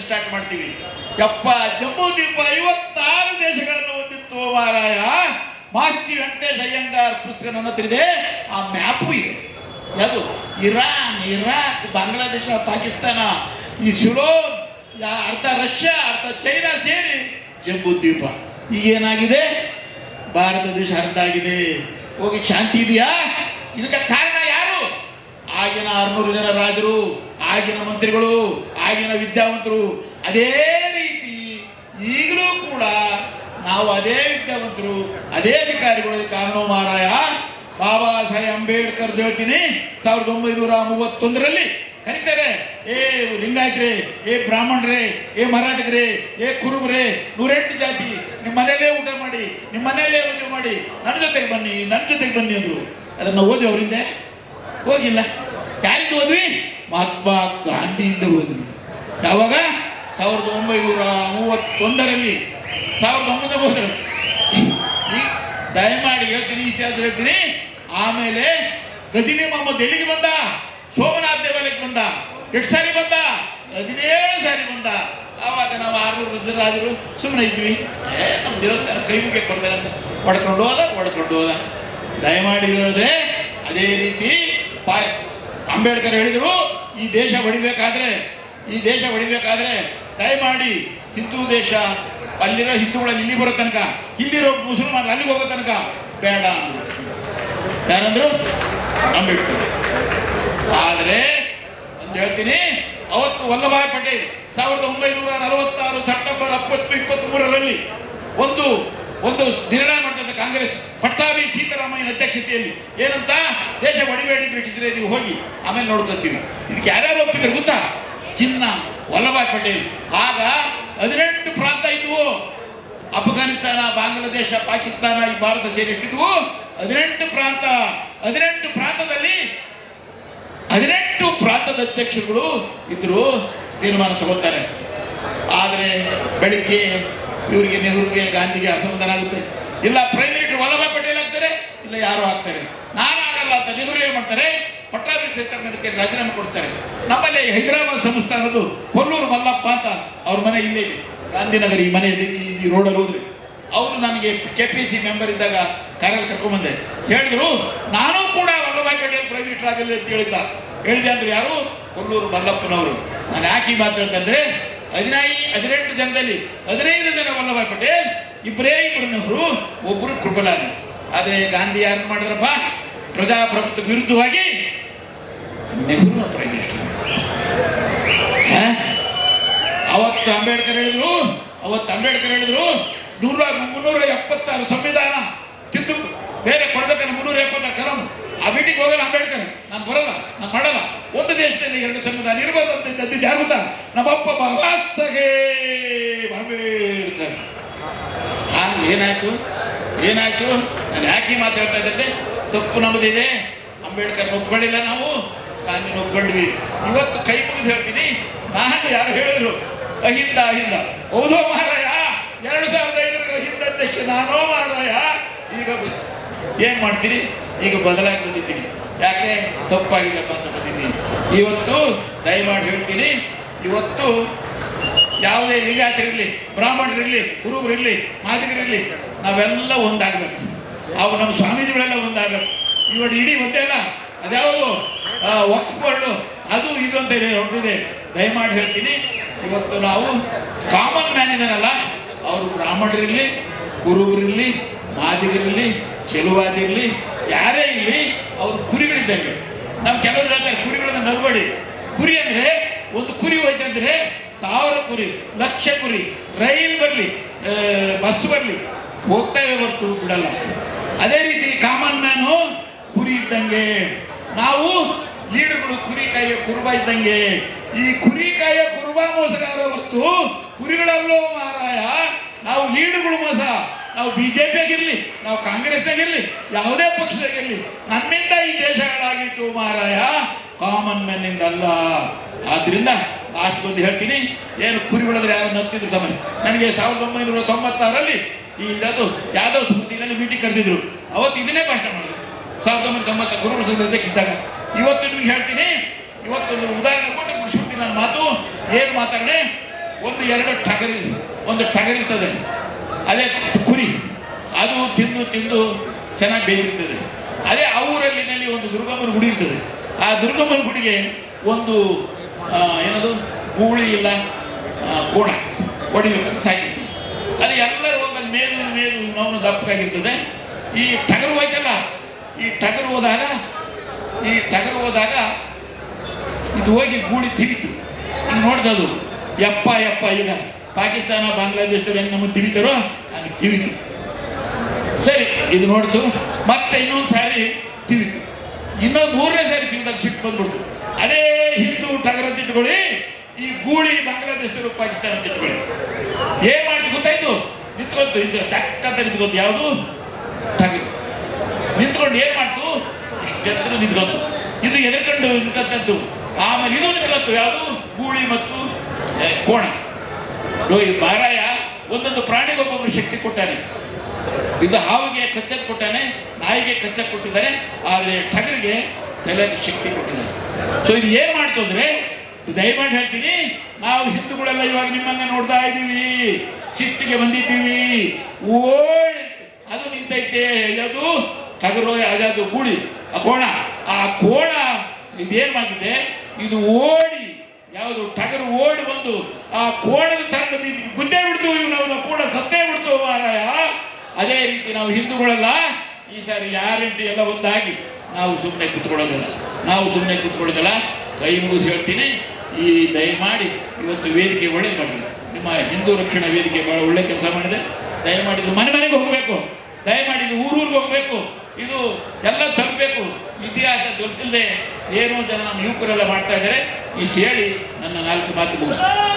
Start ಮಾಡ್ತೀವಿ. ಯಪ್ಪ, ಜಮ್ಮು ದ್ವೀಪ ಐವತ್ತಾರು ದೇಶಗಳನ್ನು ಹೊಂದಿತ್ತು ಮಾರಾಯ ಮಾಸ್ತಿ ವೆಂಕಟೇಶ್ ಅಯ್ಯಂಗಾರ್ ಪುಸ್ತಕ ನನ್ನ ಹತ್ರ ಆ ಮ್ಯಾಪು ಇದೆ. ಅದು ಇರಾನ್, ಇರಾಕ್, ಬಾಂಗ್ಲಾದೇಶ, ಪಾಕಿಸ್ತಾನ. ಈ ಸಿಲೋನ್ ಯಾ- ಅರ್ಧ ರಷ್ಯಾ, ಅರ್ಧ ಚೈನಾ ಸೇರಿ ಜಂಬೂ ದ್ವೀಪ. ಈಗೇನಾಗಿದೆ ಭಾರತ ದೇಶ ಅರ್ಧ ಆಗಿದೆ ಹೋಗಿ ಶಾಂತಿ ಇದೆಯಾ? ಇದಕ್ಕೆ ಕಾರಣ ಯಾರು? ಆಗಿನ ಆರ್ನೂರು ಜನ ರಾಜರು, ಆಗಿನ ಮಂತ್ರಿಗಳು ಆಗಿನ ವಿದ್ಯಾವಂತರು ಅದೇ ರೀತಿ ಈಗಲೂ ಕೂಡ ನಾವು ಅದೇ ವಿದ್ಯಾವಂತರು, ಅದೇ ಅಧಿಕಾರಿಗಳು ಕಾರಣ ಮಾರಾಯ. ಬಾಬಾ ಸಾಹೇಬ್ ಅಂಬೇಡ್ಕರ್ ಹೇಳ್ತೀನಿ, ಸಾವಿರದ ಒಂಬೈನೂರ ಮೂವತ್ತೊಂದರಲ್ಲಿ ಕರೀತಾರೆ ಏ ಲಿಂಗಾಯತ್ರೆ, ಏ ಬ್ರಾಹ್ಮಣರೇ, ಏ ಮರಾಠಗರೇ ಏ ಕುರುಬರೇ, ನೂರೆಂಟು ಜಾತಿ ನಿಮ್ಮ ಮನೆಯಲ್ಲೇ ಊಟ ಮಾಡಿ ನಿಮ್ಮ ಮನೆಯಲ್ಲೇ ಮದುವೆ ಮಾಡಿ ನನ್ನ ಜೊತೆಗೆ ಬನ್ನಿ ನನ್ನ ಜೊತೆಗೆ ಬನ್ನಿ ಅಂದರು. ಅದನ್ನು ಓದಿ ಅವರಿಂದ? ಹೋಗಿಲ್ಲ. ಯಾರಿಂದ ಓದ್ವಿ? ಮಹಾತ್ಮ ಗಾಂಧಿಯಿಂದ ಓದ್ವಿ. ಯಾವಾಗ? ಸಾವಿರದ ಒಂಬೈನೂರ ಮೂವತ್ತೊಂದರಲ್ಲಿ. ಸಾವಿರದ ಒಂಬೈನೂರ ಮೂವತ್ತರಲ್ಲಿ ದಯಮಾಡಿ ಹೇಳ್ತೀನಿ ಇತಿಹಾಸ ಹೇಳ್ತೀನಿ. ಆಮೇಲೆ ಗಜಿನಿ ಮೊಹಮ್ಮದ್ ಎಲ್ಲಿಗೆ ಬಂದ? ಸೋಮನಾಥ ದೇವಾಲಯಕ್ಕೆ ಬಂದ. ಎಷ್ಟು ಸಾರಿ ಬಂದ? ಹದಿನೇಳು ಸಾರಿ ಬಂದ. ಆವಾಗ ನಾವು ಆರ್ನೂರು ರುದ್ರರಾಜರು ಸುಮ್ಮನೆ ಇದ್ವಿ. ಏ, ನಮ್ಮ ದೇವಸ್ಥಾನ ಕೈ ಮುಗಿಯಕ್ಕೆ ಕೊಡ್ತಾರೆ ಅಂತ. ಹೊಡ್ಕೊಂಡು ಹೋದ ಹೊಡ್ಕೊಂಡು ಹೋದ. ದಯಮಾಡಿ ಹೇಳಿದ್ರೆ ಅದೇ ರೀತಿ ಪಾ ಅಂಬೇಡ್ಕರ್ ಹೇಳಿದರು, ಈ ದೇಶ ಹೊಡಿಬೇಕಾದ್ರೆ ಈ ದೇಶ ಹೊಡಿಬೇಕಾದ್ರೆ ದಯಮಾಡಿ ಹಿಂದೂ ದೇಶ ಅಲ್ಲಿರೋ ಹಿಂದೂಗಳಲ್ಲಿ ಇಲ್ಲಿ ಬರೋ ತನಕ, ಇಲ್ಲಿರೋ ಮುಸಲ್ಮಾನ್ ಅಲ್ಲಿಗೆ ಹೋಗೋ ತನಕ ಬೇಡ ಯಾರಂದ್ರು? ಅಂಬೇಡ್ಕರ್. ಆದರೆ ಒಂದು ಹೇಳ್ತೀನಿ, ಅವತ್ತು ವಲ್ಲಭಾಯ್ ಪಟೇಲ್ ಸಾವಿರದ ಒಂಬೈನೂರ ನಲವತ್ತಾರು ಸೆಪ್ಟೆಂಬರ್ ಹತ್ತೊಂಬತ್ತು ಇಪ್ಪತ್ತ್ ಮೂರರಲ್ಲಿ ಒಂದು ಒಂದು ನಿರ್ಣಯ ಮಾಡ್ತಂತೆ ಕಾಂಗ್ರೆಸ್, ಪಟ್ಟಾಭಿ ಸೀತಾರಾಮಯ್ಯನ ಅಧ್ಯಕ್ಷತೆಯಲ್ಲಿ. ಏನಂತ? ದೇಶ ಒಡಿಬೇಡಿ ಬ್ರಿಟಿಷರೇ, ನೀವು ಹೋಗಿ. ಆಮೇಲೆ ನೋಡ್ಕೊತೀವಿ ಇದಕ್ಕೆ ಯಾರ್ಯಾರು ಒಪ್ಪಿದ್ರು ಗೊತ್ತಾ? ಚಿನ್ನ ವಲ್ಲಭಾಯ್ ಪಟೇಲ್. ಆಗ ಹದಿನೆಂಟು ಪ್ರಾಂತ ಇದ್ವು. ಅಫ್ಘಾನಿಸ್ತಾನ, ಬಾಂಗ್ಲಾದೇಶ, ಪಾಕಿಸ್ತಾನ ಈ ಭಾರತ ಸೇರಿ ಇಟ್ಟಿದ್ವು. ಹದಿನೆಂಟು ಪ್ರಾಂತ, ಹದಿನೆಂಟು ಪ್ರಾಂತದಲ್ಲಿ ಹದಿನೆಂಟು ಪ್ರಾಂತದ ಅಧ್ಯಕ್ಷರುಗಳು ಇದ್ರು, ತೀರ್ಮಾನ ತಗೋತಾರೆ. ಆದರೆ ಬೆಳಿಗ್ಗೆ ಇವರಿಗೆ ನೆಹರುಗೆ, ಗಾಂಧಿಗೆ ಅಸಮಾಧಾನ ಆಗುತ್ತೆ. ಇಲ್ಲ ಪ್ರೈಮ್ ಮಿನಿಸ್ಟರ್ ವಲ್ಲಭಾಯ್ ಪಟೇಲ್ ಆಗ್ತಾರೆ, ಇಲ್ಲ ಯಾರು ಆಗ್ತಾರೆ. ನಾನು ಆಗಲ್ಲ ಅಂತ ನೆಹರು ಏನ್ ಮಾಡ್ತಾರೆ? ಪಟ್ಟಾಭಿ ಸೀತಾರಾಮಯ್ಯಗೆ ರಾಜೀನಾಮೆ ಕೊಡ್ತಾರೆ. ನಮ್ಮಲ್ಲಿ ಹೈದರಾಬಾದ್ ಸಂಸ್ಥಾನದ್ದು ಕೊಲ್ಲೂರು ಮಲ್ಲಪ್ಪ ಅಂತ ಅವ್ರ ಮನೆ ಇಲ್ಲೇ ಇದೆ. ಗಾಂಧಿನಗರ ಈ ಮನೆ ಈ- ರೋಡಲ್ಲಿ ಹೋದ್ರೆ. ಅವರು ನನಗೆ ಕೆ ಪಿ ಸಿ ಮೆಂಬರ್ ಇದ್ದಾಗ ಕಾರಲ್ಲಿ ಕರ್ಕೊಂಡ್ಬಂದೆ ಹೇಳಿದ್ರು, ನಾನು ಕೂಡ ವಲ್ಲಭಾಯ್ ಪಟೇಲ್ ಪ್ರೈವೇಟ್ ಆಗಲಿ ಅಂತ ಹೇಳಿದ್ದ. ಹೇಳಿದೆ ಅಂದ್ರೆ ಯಾರು? ಕೊಲ್ಲೂರು ಮಲ್ಲಪ್ಪನವರು. ನಾನು ಯಾಕೆ ಮಾತಾಡ್ತಂದ್ರೆ ಹದಿನೈ, ಹದಿನೆಂಟು ಜನದಲ್ಲಿ ಹದಿನೈದು ಜನ ವಲ್ಲಭಾಯ್ ಪಟೇಲ್ ಇಬ್ಬರೇ ಇಬ್ಬರು ನೆಹರು ಒಬ್ಬರು ಕೃಪಲಾನಿ. ಆದರೆ ಗಾಂಧಿ ಯಾರು ಮಾಡಿದ್ರಪ್ಪ? ಪ್ರಜಾಪ್ರಭುತ್ವ ವಿರುದ್ಧವಾಗಿ ನೆಹರು ಪ್ರೈಮ್ ಮಿನಿಸ್ಟರ್? ಅವತ್ತು ಅಂಬೇಡ್ಕರ್ ಹೇಳಿದ್ರು, ಅವತ್ತು ಅಂಬೇಡ್ಕರ್ ಹೇಳಿದ್ರು, ನೂರ ಮುನ್ನೂರ ಎಪ್ಪತ್ತಾರು ಸಂವಿಧಾನ ತಿದ್ದು ಬೇರೆ ಕೊಡ್ಬೇಕಲ್ಲ, ಮುನ್ನೂರ ಎಪ್ಪತ್ತಾರು ಕಲಂ ಆ ಮೀಟಿಂಗ್ ಹೋಗಲ್ಲ ಅಂಬೇಡ್ಕರ್. ನಾನು ಬರಲ್ಲ, ನಾನು ಮಾಡಲ್ಲ. ಒಂದು ದೇಶದಲ್ಲಿ ಎರಡು ಸಂವಿಧಾನ ಇರ್ಬೋದು ಅಂತ ಯಾರು ಗೊತ್ತಾ? ನಮ್ಮಪ್ಪ ಬಾಬಾ ಸಾಹೇಬ್ ಅಂಬೇಡ್ಕರ್. ಹಾ, ಏನಾಯ್ತು? ಏನಾಯ್ತು? ನಾನು ಯಾಕೆ ಮಾತಾಡ್ತಾ ಇದ್ದೆ? ತಪ್ಪು ನಮ್ಮದಿದೆ ಅಂಬೇಡ್ಕರ್ ಒಪ್ಕೊಳ್ಳಿಲ್ಲ ನಾವು. ಗಾಂಧಿನ ಒಪ್ಕೊಂಡ್ವಿ. ಇವತ್ತು ಕೈ ಮುಗಿದು ಹೇಳ್ತೀನಿ. ನಾನು ಯಾರು ಹೇಳಿದ್ರು? ಅಹಿಂದ ಅಹಿಂದ. ಹೌದೋ ಮಹಾರಾಯ. ಎರಡು ಸಾವಿರದ ಐದರ ಅಹಿಂದ ಅಧ್ಯಕ್ಷ ನಾನೋ ಮಹಾರಾಯ. ಈಗ ಏನ್ ಮಾಡ್ತೀರಿ? ಈಗ ಬದಲಾಗಿ ಬಂದಿದ್ದೀನಿ ಯಾಕೆ? ತಪ್ಪಾಗಿದೆಪ್ಪ ಅಂತ ಬಂದಿದ್ದೀನಿ. ಇವತ್ತು ದಯಮಾಡಿ ಹೇಳ್ತೀನಿ. ಇವತ್ತು ಯಾವುದೇ ಲಿಂಗಾಯತರಿರಲಿ ಬ್ರಾಹ್ಮಣರಿರಲಿ ಕುರುಬರಿರಲಿ ಮಾದಿಗರಿರಲಿ ನಾವೆಲ್ಲ ಒಂದಾಗಬೇಕು. ಅವು ನಮ್ಮ ಸ್ವಾಮೀಜಿಗಳೆಲ್ಲ ಒಂದಾಗಬೇಕು. ಇವಾಗ ಇಡೀ ಒಂದೇ ಅಲ್ಲ. ಅದ್ಯಾವುದು ಒಕ್ಕೊಂಡು ಅದು ಇದು ಅಂತ ಹೊರಟಿದೆ ದಯಮಾಡಿ ಹೇಳ್ತೀನಿ. ಇವತ್ತು ನಾವು ಕಾಮನ್ ಮ್ಯಾನ್ ಇದಾರಲ್ಲ ಅವರು ಬ್ರಾಹ್ಮಣರಿರಲಿ ಕುರುಬರಿರಲಿ ಮಾದಿಗರಿರಲಿ, ಚೆಲುವಾದಿರಲಿ, ಯಾರೇ ಇರಲಿ, ಅವ್ರ ಕುರಿಗಳಿದ್ದಂಗೆ. ನಾವು ಕೆಲವರು ಹೇಳ್ತಾರೆ, ಕುರಿಗಳನ್ನ ಕುರಿ ಅಂದ್ರೆ ಒಂದು ಕುರಿ ಹೋಯ್ತಂದ್ರೆ ಸಾವಿರ ಕುರಿ, ಲಕ್ಷ ಕುರಿ, ರೈಲ್ ಬರಲಿ ಬಸ್ ಬರಲಿ ಹೋಗ್ತೇವೆ ಹೊರತು ಬಿಡಲ್ಲ. ಅದೇ ರೀತಿ ಕಾಮನ್ ಮ್ಯಾನು ಕುರಿ ಇದ್ದಂಗೆ. ನಾವು ಲೀಡರ್ಗಳು ಕುರಿ ಕಾಯ ಕುರುಬ ಇದ್ದಂಗೆ. ಈ ಕುರಿ ಕಾಯ ಕುರುಬ ಮೋಸಗಾರ ಹೊರತು ಕುರಿಗಳಲ್ಲೋ ಮಹಾರಾಯ ನಾವು ಲೀಡರ್ಗಳು ಮೋಸ. ನಾವು ಬಿಜೆಪಿ ಆಗಿರ್ಲಿ, ನಾವು ಕಾಂಗ್ರೆಸ್ ಆಗಿರ್ಲಿ, ಯಾವುದೇ ಪಕ್ಷದಾಗಿರ್ಲಿ, ನಮ್ಮಿಂದ ಈ ದೇಶಗಳಾಗಿತ್ತು ಮಹಾರಾಯ ಕಾಮನ್ ಮ್ಯಾನ್ ಇಂದ ಅಲ್ಲ. ಆದ್ರಿಂದ ಲಾಸ್ಟ್ ಬಂದು ಹೇಳ್ತೀನಿ. ಏನು ಕುರಿ ಯಾರು ನಗ್ತಿದ್ರು ತಮ್ಮ? ನನಗೆ ಸಾವಿರದ ಒಂಬೈನೂರ ತೊಂಬತ್ತಾರರಲ್ಲಿ ಈ ಇದದು ಯಾದವ್ ಸ್ಮೃತಿನಲ್ಲಿ ಮೀಟಿಂಗ್ ಕರೆದಿದ್ರು. ಅವತ್ತು ಇದನ್ನೇ ಭಾಷಣ ಮಾಡಿದ್ರು. ಸಾವಿರದ ಒಂಬೈನೂರ ತೊಂಬತ್ತ ಗುರುಗಳ ಸಂಘ ಅಧ್ಯಕ್ಷಿದ್ದಾಗ ಇವತ್ತು ನಿಮ್ಗೆ ಹೇಳ್ತೀನಿ. ಇವತ್ತೊಂದು ಉದಾಹರಣೆ ಕೊಟ್ಟು ಮುಗಿಸ್ಬಿಡ್ತೀನಿ ನನ್ನ ಮಾತು. ಏನು ಮಾತಾಡಣೆ? ಒಂದು ಎರಡು ಟಗರಿ, ಒಂದು ಟಗರಿರ್ತದೆ ಅದೇ ಕುರಿ. ಅದು ತಿಂದು ತಿಂದು ಚೆನ್ನಾಗಿ ಬೇಯಿರ್ತದೆ ಅದೇ ಆ ಊರಲ್ಲಿನಲ್ಲಿ ಒಂದು ದುರ್ಗಮ್ಮನ ಗುಡಿ ಇರ್ತದೆ. ಆ ದುರ್ಗಮ್ಮನ ಗುಡಿಗೆ ಒಂದು ಏನದು? ಗೂಳಿ ಇಲ್ಲ ಕೋಣ ಹೊಡಿಬೇಕಂತ ಸಾಕಿರ್ತದೆ ಅದು ಎಲ್ಲರೂ ಹೋದಾಗ ಮೇದು ಮೇದು ನೋವು ದಪ್ಪಗಾಗಿರ್ತದೆ ಈ ಟಗರು ಹೋಯ್ತಲ್ಲ, ಈ ಟಗರು ಹೋದಾಗ ಈ ಟಗರು ಹೋದಾಗ ಇದು ಹೋಗಿ ಗೂಳಿ ತಿವಿತು. ನೋಡ್ದದು ಯಪ್ಪ ಯಪ್ಪ, ಈಗ ಪಾಕಿಸ್ತಾನ ಬಾಂಗ್ಲಾದೇಶದವ್ರು ಹೆಂಗೆ ನಮಗೆ ತಿವಿತಾರೋ ಹಂಗೆ ತಿವಿತು. ಸರಿ, ಇದು ನೋಡ್ತು, ಮತ್ತೆ ಇನ್ನೊಂದು ಸಾರಿ ತಿವಿತು. ಇನ್ನೊಂದು ಮೂರನೇ ಸಾರಿ ತಿವಿದಾಗ ಸಿಟ್ಟು ಬಂದ್ಬಿಡ್ತು. ಅದೇ ಹಿಂದೂ ಟಗರ ತಿಟ್ಕೊಳ್ಳಿ, ಈ ಗೂಳಿ ಬಾಂಗ್ಲಾದೇಶದವರು ಪಾಕಿಸ್ತಾನ ತಿಟ್ಕೊಳ್ಳಿ. ಏನ್ ಮಾಡ್ತು ಗೊತ್ತಾಯ್ತು? ನಿಂತ್ಕೊಂತು ಇದು ಟಕ್ಕ ಅಂತ ನಿಂತ್ಕೊಂತು ಯಾವುದು? ಟಗರು. ನಿಂತ್ಕೊಂಡು ಏನ್ ಇಷ್ಟೆತ್ರ ನಿಂತ್ಕೊಂತು ಇದು ಎದುರ್ಕೊಂಡು ನಿಂತ್ಕೊಂತಂತು ಆಮೇಲೆ ಇದು ನಿಂತ್ಕೊಂತು ಯಾವುದು ಗೂಳಿ ಮತ್ತು ಕೋಣ. ಇದು ಮಾರಾಯ ಒಂದೊಂದು ಪ್ರಾಣಿಗೊಬ್ಬೊಬ್ಬರು ಶಕ್ತಿ ಕೊಟ್ಟಾನೆ. ಇದು ಹಾವಿಗೆ ಕಚ್ಚಕ್ ಕೊಟ್ಟಾನೆ, ನಾಯಿಗೆ ಕಚ್ಚಕ್ ಕೊಟ್ಟಿದ್ದಾರೆ, ಆದ್ರೆ ಟಗರಿಗೆ ತಲೆಗೆ ಶಕ್ತಿ ಕೊಟ್ಟಿದ್ದಾರೆ. ಸೊ ಇದು ಏನ್ ಮಾಡ್ತು ಅಂದ್ರೆ, ದಯಮಾಡಿ ಹೇಳ್ತೀನಿ, ನಾವು ಹಿಂದೂಗಳೆಲ್ಲ ಇವಾಗ ನಿಮ್ಮನ್ನ ನೋಡ್ತಾ ಇದ್ದೀವಿ. ಸಿಟ್ಟಿಗೆ ಬಂದಿದ್ದೀವಿ. ಓ ಅದು ನಿಂತೈತೆ. ಯಾವುದು? ಟಗರು, ಯಾವ್ದು? ಗೂಳಿ. ಕೋಣ, ಆ ಕೋಣ ಇದೇನ್ ಮಾಡಿದೆ? ಇದು ಓಡಿ, ಯಾವುದು ಟಗರು ಓಡಿ ಬಂದು ಆ ಕೋಣದ ತಂಡ ಗುದ್ದೆ ಬಿಡ್ತು ಇವು ನಾವು ಕೋಣ ಸತ್ತೇ ಬಿಡ್ತು ಮಾರಾಯ. ಅದೇ ರೀತಿ ನಾವು ಹಿಂದೂಗಳೆಲ್ಲ, ಈ ಸಾರಿ ಯಾರೆಂಟು ಎಲ್ಲ ಒಂದಾಗಿ, ನಾವು ಸುಮ್ಮನೆ ಕುತ್ಕೊಳ್ಳೋದಿಲ್ಲ. ನಾವು ಸುಮ್ಮನೆ ಕುತ್ಕೊಳ್ಳೋದಿಲ್ಲ. ಕೈ ಮುಗಿದು ಹೇಳ್ತೀನಿ, ಈ ದಯಮಾಡಿ ಇವತ್ತು ವೇದಿಕೆ ಒಳ್ಳೆ ಮಾಡಿದೆ ನಿಮ್ಮ ಹಿಂದೂ ರಕ್ಷಣಾ ವೇದಿಕೆ ಬಹಳ ಒಳ್ಳೆ ಕೆಲಸ ಮಾಡಿದೆ. ದಯಮಾಡಿದ್ದು ಮನೆ ಮನೆಗೆ ಹೋಗಬೇಕು. ದಯಮಾಡಿದ್ದು ಊರೂರಿಗೆ ಹೋಗಬೇಕು. ಇದು ಎಲ್ಲ ತರಬೇಕು. ಇತಿಹಾಸ ಗೊತ್ತಿಲ್ಲದೆ ಏನು ಜನ ನಮ್ಮ ಯುವಕರೆಲ್ಲ ಮಾಡ್ತಾ ಇದ್ದಾರೆ ಇಷ್ಟು ಹೇಳಿ ನನ್ನ ನಾಲ್ಕು ಮಾತು ಮುಗಿಸ್ತೀನಿ.